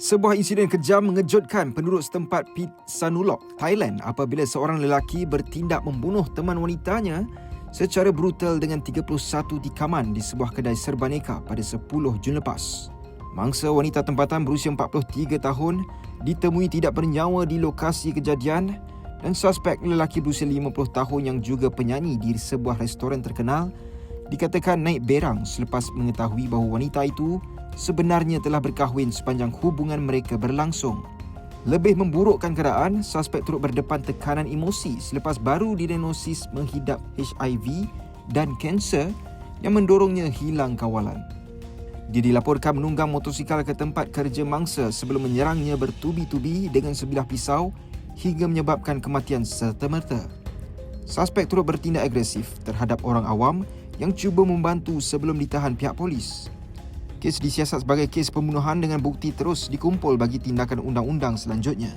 Sebuah insiden kejam mengejutkan penduduk setempat Pitsanulok, Thailand apabila seorang lelaki bertindak membunuh teman wanitanya secara brutal dengan 31 tikaman di sebuah kedai serbaneka pada 10 Jun lepas. Mangsa wanita tempatan berusia 43 tahun ditemui tidak bernyawa di lokasi kejadian dan suspek lelaki berusia 50 tahun yang juga penyanyi di sebuah restoran terkenal dikatakan naik berang selepas mengetahui bahawa wanita itu sebenarnya telah berkahwin sepanjang hubungan mereka berlangsung. Lebih memburukkan keadaan, suspek turut berdepan tekanan emosi selepas baru didiagnosis menghidap HIV dan kanser yang mendorongnya hilang kawalan. Dia dilaporkan menunggang motosikal ke tempat kerja mangsa sebelum menyerangnya bertubi-tubi dengan sebilah pisau hingga menyebabkan kematian serta-merta. Suspek turut bertindak agresif terhadap orang awam yang cuba membantu sebelum ditahan pihak polis. Kes disiasat sebagai kes pembunuhan dengan bukti terus dikumpul bagi tindakan undang-undang selanjutnya.